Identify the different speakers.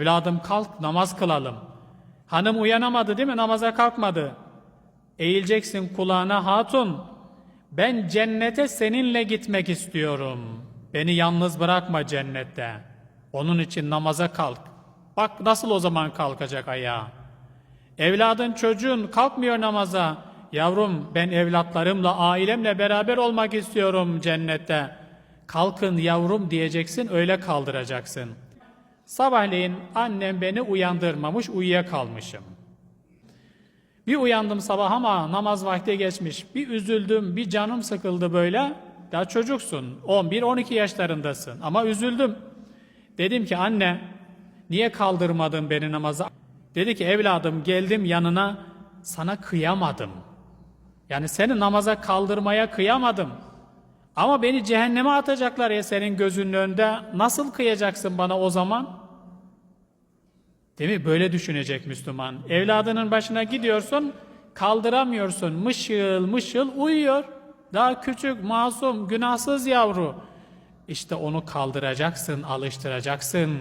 Speaker 1: Evladım kalk namaz kılalım. Hanım uyanamadı değil mi? Namaza kalkmadı. Eğileceksin kulağına hatun. Ben cennete seninle gitmek istiyorum. Beni yalnız bırakma cennette. Onun için namaza kalk. Bak nasıl o zaman kalkacak ayağa. Evladın çocuğun kalkmıyor namaza. Yavrum ben evlatlarımla ailemle beraber olmak istiyorum cennette. Kalkın yavrum diyeceksin öyle kaldıracaksın. Sabahleyin annem beni uyandırmamış uyuyakalmışım. Bir uyandım sabah ama namaz vakti geçmiş. Bir üzüldüm, bir canım sıkıldı böyle. Daha çocuksun, 11-12 yaşlarındasın ama üzüldüm. Dedim ki anne, niye kaldırmadın beni namaza? Dedi ki evladım geldim yanına, sana kıyamadım. Yani seni namaza kaldırmaya kıyamadım. Ama beni cehenneme atacaklar ya senin gözünün önünde. Nasıl kıyacaksın bana o zaman? Değil mi? Böyle düşünecek Müslüman. Evladının başına gidiyorsun, kaldıramıyorsun. Mışıl mışıl uyuyor. Daha küçük, masum, günahsız yavru. İşte onu kaldıracaksın, alıştıracaksın.